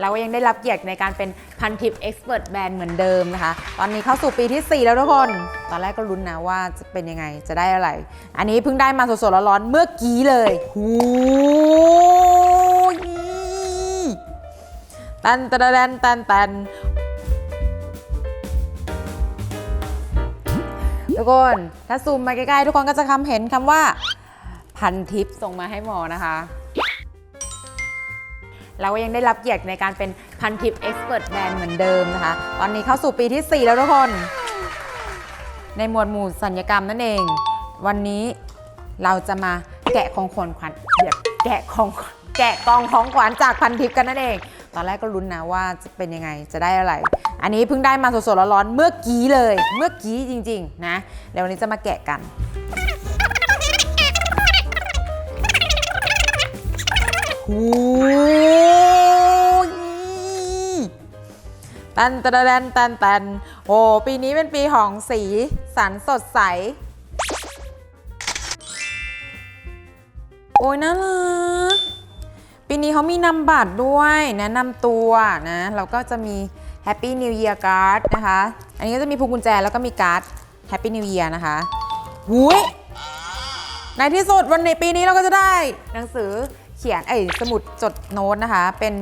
เราก็ยังได้รับเกียรติในการเป็นพันทิปเอ็กซ์เพรสแบรนด์เหมือนเดิมนะคะ ตอนนี้เข้าสู่ปีที่ 4 แล้วทุกคน ตอนแรกก็ลุ้นนะว่าจะเป็นยังไง จะได้อะไร อันนี้เพิ่งได้มาสดๆร้อนๆเมื่อกี้เลยหูยตันตันตันตันตันทุกคน ถ้าซูมมาใกล้ๆ ทุกคนก็จะคำเห็นคำว่าพันทิปส่งมาให้หมอนะคะ เราก็ยังได้รับเกียรติในการเป็นพันทิปเอ็กซ์เพรสแบรนด์เหมือนเดิมนะคะ ตอนนี้เข้าสู่ปีที่ 4 แล้วทุกคน ในหมวดหมู่สัญญกรรมนั่นเอง วันนี้เราจะมาแกะของขวัญขวัญแกะของแกะกองของขวัญจากพันทิปกันนั่นเอง ตอนแรกก็ลุ้นนะว่าจะเป็นยังไงจะได้อะไร อันนี้เพิ่งได้มาสดๆร้อนๆเมื่อกี้เลย เมื่อกี้จริง ๆ นะเดี๋ยววันนี้จะมาแกะกันหู ตันตันตันตันตันโอ้ปีนี้เป็นปีของสีสันสดใส โอ้ยน่ารักปีนี้เขามีนำบัตรด้วยแนะนำตัวนะแล้วก็จะมี Happy New Year Card นะคะ อันนี้ก็จะมีพวงกุญแจแล้วก็มีการ์ด Happy New Year นะคะหุยในที่สุดวันในปีนี้เราก็จะได้หนังสือเขียนเอ้ยสมุดจดโน้ตนะคะ เป็น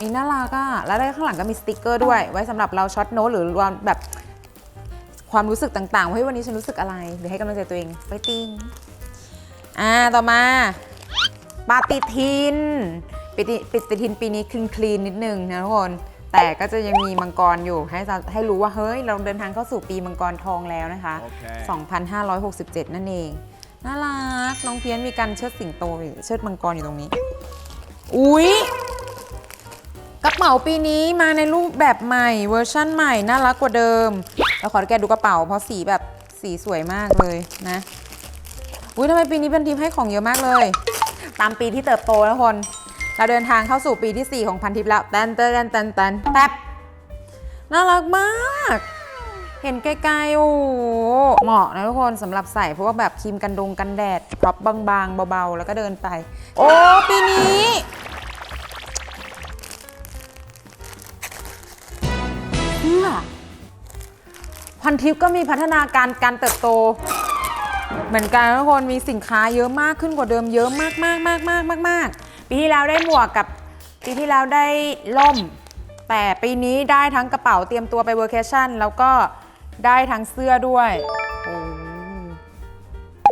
นี่น่ารักอะแล้วข้างหลังก็มีสติกเกอร์ด้วย ไว้สำหรับเราช็อตโน้ตหรือรวมแบบความรู้สึกต่างๆว่าเฮ้ยวันนี้ฉันรู้สึกอะไรหรือให้กำลังใจตัวเองไปติ้งอ่าต่อมาปาฏิทินปฏิปฏิทินปีนี้คลีนคลีนนิดนึงนะทุกคน แต่ก็จะยังมีมังกรอยู่ให้จะให้รู้ว่าเฮ้ยเราเดินทางเข้าสู่ปีมังกรทองแล้วนะคะโอเค2,567 นั่นเอง น่ารัก น้องเพี้ยนมีการเชิดสิงโตอยู่เชิดมังกรอยู่ตรงนี้ อุ๊ย กระเป๋าปีนี้มาในรูปแบบใหม่เวอร์ชั่นใหม่น่ารักกว่าเดิมเราขอแกะดูกระเป๋าเพราะสีแบบสีสวยมากเลยนะอุ๊ยทำไมปีนี้เป็นทีมให้ของเยอะมากเลย ตามปีที่เติบโตนะคนเราเดินทางเข้าสู่ปีที่ 4 ของพันทิปแล้วแตนเตนแตนแตนแทบน่ารักมาก เห็นไกลๆโอ้เหมาะนะทุกคนสำหรับใส่เพราะว่าแบบครีมกันดงกันแดดพร็อปบางๆ เบาๆ แล้วก็เดินไป โอ้ปีนี้ เพื่อ พันทิปก็มีพัฒนาการการเติบโต เหมือนกันทุกคนมีสินค้าเยอะมากขึ้นกว่าเดิมเยอะมากมากมากมากมากมากปีที่แล้วได้หมวกกับปีที่แล้วได้ล่ม แต่ปีนี้ได้ทั้งกระเป๋าเตรียมตัวไปเวอร์เคชั่นแล้วก็ได้ทั้งเสื้อด้วย โอ้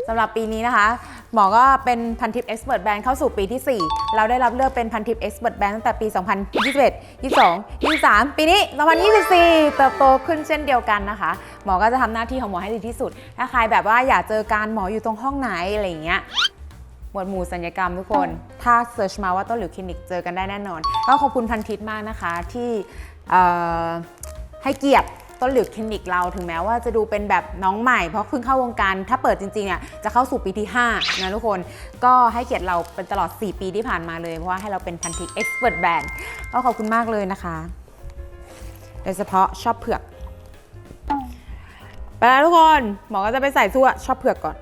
สำหรับปีนี้นะคะ หมอก็เป็นพันทิปเอ็กซ์เพรสแบรนด์เข้าสู่ปีที่ 4 เราได้รับเลือกเป็นพันทิปเอ็กซ์เพรสแบรนด์ตั้งแต่ปี 2021 22 23 ปีนี้ 2024 เติบโตขึ้นเช่นเดียวกันนะคะ หมอก็จะทำหน้าที่ของหมอให้ดีที่สุด ถ้าใครแบบว่าอยากเจอการหมออยู่ตรงห้องไหนอะไรอย่างเงี้ยหมวดหมู่สัญญกรรมทุกคน ถ้าเซิร์ชมาว่าต้นหลิวคลินิกเจอกันได้แน่นอน ก็ขอบคุณพันทิปมากนะคะที่ให้เกียรติ ต้นหลิวคลินิกเราถึงแม้ว่าจะดูเป็นแบบน้องใหม่ เพราะเพิ่งเข้าวงการ ถ้าเปิดจริงๆเนี่ยจะเข้าสู่ปีที่ 5 นะทุกคน ก็ให้เกียรติเราเป็นตลอด 4 ปีที่ผ่านมาเลย เพราะว่าให้เราเป็นพันทิเอ็กซ์เพรสแบรนด์ก็ขอบคุณมากเลยนะคะ โดยเฉพาะชอบเผือก ไปแล้วทุกคน หมอก็จะไปใส่สู้ชอบเผือกก่อน